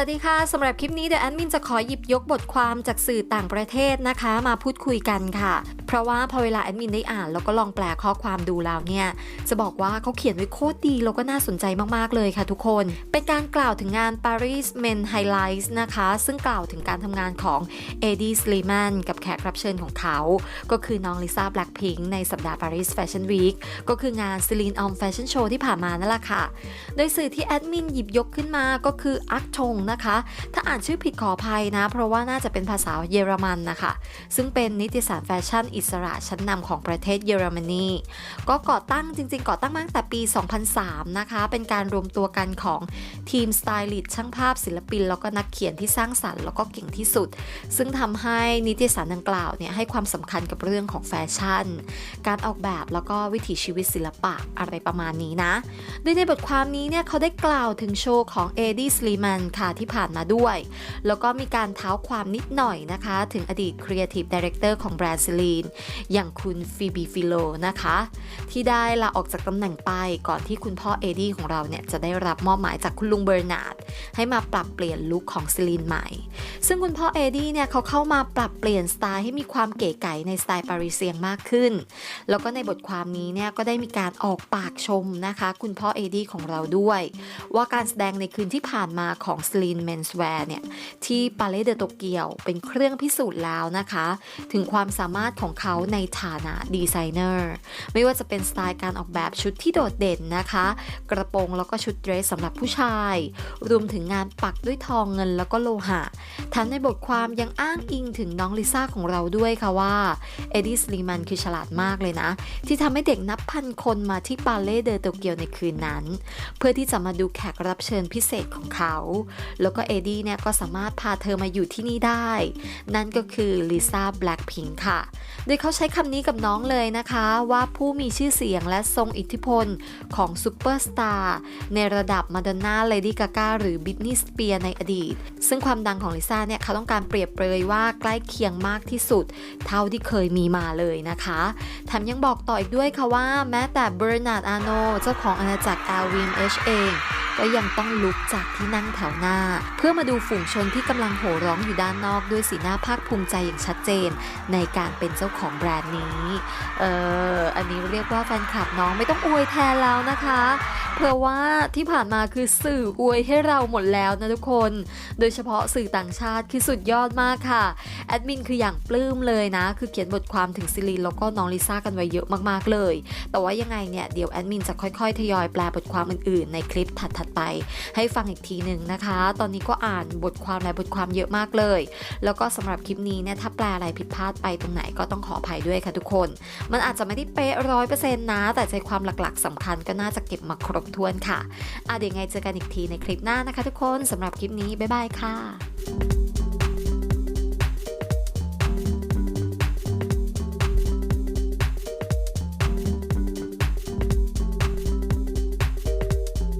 วัสดีค่ะสำหรับคลิปนี้เดอะแอดมินจะขอหยิบยกบทความจากสื่อต่างประเทศนะคะ มาพูดคุยกันค่ะเพราะว่าพอเวลาแอดมินได้อ่านแล้วก็ลองแปลข้อความดูแล้วเนี่ย จะบอกว่าเขาเขียนไว้โคตรดีแล้วก็น่าสนใจมากๆเลยค่ะทุกคน เป็นการกล่าวถึงงาน Paris Men Highlights นะคะ ซึ่งกล่าวถึงการทำงานของเอดี้สลีแมนกับแขกรับเชิญของเขา ก็คือน้องลิซ่าแบล็คพิงในสัปดาห์ Paris Fashion Week ก็คืองาน Celine On Fashion Show ที่ผ่านมานั่นแหละค่ะ โดยสื่อที่แอดมินหยิบยกขึ้นมาก็คืออักชงนะคะ ถ้าอ่านชื่อผิดขออภัยนะ เพราะว่าน่าจะเป็นภาษาเยอรมันนะคะ ซึ่งเป็นนิตยสารแฟชั่นอิสระชั้นนำของประเทศเยอรมนี ก็ก่อตั้งจริง ๆ ก่อตั้งมาตั้งแต่ปี 2003 นะคะ เป็นการรวมตัวกันของทีมสไตลิสต์ช่างภาพศิลปิน แล้วก็นักเขียนที่สร้างสรรค์แล้วก็เก่งที่สุด ซึ่งทำให้นิตยสารดังกล่าวเนี่ยให้ความสำคัญกับเรื่องของแฟชั่น การออกแบบแล้วก็วิถีชีวิตศิลปะอะไรประมาณนี้นะ โดยในบทความนี้เนี่ยเขาได้กล่าวถึงโชว์ของเอดี้สลีแมนค่ะที่ผ่านมาด้วย แล้วก็มีการเท้าความนิดหน่อยนะคะ ถึงอดีต Creative Director ของแบรนด์ซิลีนอย่างคุณฟีบีฟิโลนะคะ ที่ได้ลาออกจากตำแหน่งไปก่อนที่คุณพ่อเอดี้ของเราเนี่ย จะได้รับมอบหมายจากคุณลุงเบอร์นาร์ดให้มาปรับเปลี่ยนลุคของซิลีนใหม่ ซึ่งคุณพ่อเอดี้เนี่ยเขาเข้ามาปรับเปลี่ยนสไตล์ให้มีความเก๋ไก๋ในสไตล์ปารีเซียงมากขึ้น แล้วก็ในบทความนี้เนี่ยก็ได้มีการออกปากชมนะคะ คุณพ่อเอดี้ของเราด้วย ว่าการแสดงในคืนที่ผ่านมาของ c e l i n e Menswear เนี่ยที่ปาเลเดโตเกียวเป็นเครื่องพิสูจน์แล้วนะคะ ถึงความสามารถของเขาในฐานะดีไซเนอร์ไม่ว่าจะเป็นสไตล์การออกแบบชุดที่โดดเด่นนะคะ กระโปรงแล้วก็ชุดเดรสสำหรับผู้ชาย รวมถึงงานปักด้วยทองเงินแล้วก็โลหะทั้งในบทความยังอ้างอิงถึงน้องลิซ่าของเราด้วยค่ะว่าเอ็ดดี้สลีมันคือฉลาดมากเลยนะ ที่ทำให้เด็กนับพันคนมาที่ปาเล่เดอโตเกียวในคืนนั้น เพื่อที่จะมาดูแขกรับเชิญพิเศษของเขา แล้วก็เอดี้เนี่ยก็สามารถพาเธอมาอยู่ที่นี่ได้ นั่นก็คือลิซ่าแบล็ p พิงค่ะโดยเขาใช้คำนี้กับน้องเลยนะคะว่าผู้มีชื่อเสียงและทรงอิทธิพลของซูเปอร์สตาร์ในระดับมาดอนน่าเลดี้กากาหรือบิทนีสเปียในอดีต ซึ่งความดังของลิซ่าเนี่ยเขาต้องการเปรียบเปรยว่าใกล้เคียงมากที่สุด เท่าที่เคยมีมาเลยนะคะแถมยังบอกต่ออีกด้วยค่ะว่าแม้แต่เบอร์นาร์ดอาโนเจ้าของอาณาจักรแอลวินเอชเอง ก็ยังต้องลุกจากที่นั่งแถวหน้า เพื่อมาดูฝูงชนที่กำลังโห่ร้องอยู่ด้านนอกด้วยสีหน้าภาคภูมิใจอย่างชัดเจน ในการเป็นเจ้าของแบรนด์นี้ เอออันนี้เรียกว่าแฟนคลับน้องไม่ต้องอวยแทนแล้วนะคะ เพราะว่าที่ผ่านมาคือสื่ออวยให้เราหมดแล้วนะทุกคน โดยเฉพาะสื่อต่างชาติคือสุดยอดมากค่ะ แอดมินคืออย่างปลื้มเลยนะ คือเขียนบทความถึงซิลีนแล้วก็น้องลิซ่ากันไว้เยอะมากๆเลย แต่ว่ายังไงเนี่ยเดี๋ยวแอดมินจะค่อยๆ ทยอยแปลบทความอื่นๆ ในคลิปถัดๆไป ให้ฟังอีกทีหนึ่งนะคะ ตอนนี้ก็อ่านบทความหลายบทความเยอะมากเลย แล้วก็สำหรับคลิปนี้เนี่ยถ้าแปลอะไรผิดพลาดไปตรงไหนก็ต้องขออภัยด้วยค่ะทุกคน มันอาจจะไม่ได้เป๊ะร้อยเปอร์เซ็นต์นะ แต่ใจความหลักๆสำคัญก็น่าจะเก็บมาครบถ้วนค่ะอะเดี๋ยวไงเจอกันอีกทีในคลิปหน้านะคะทุกคนสำหรับคลิปนี้บ๊ายบายค่ะ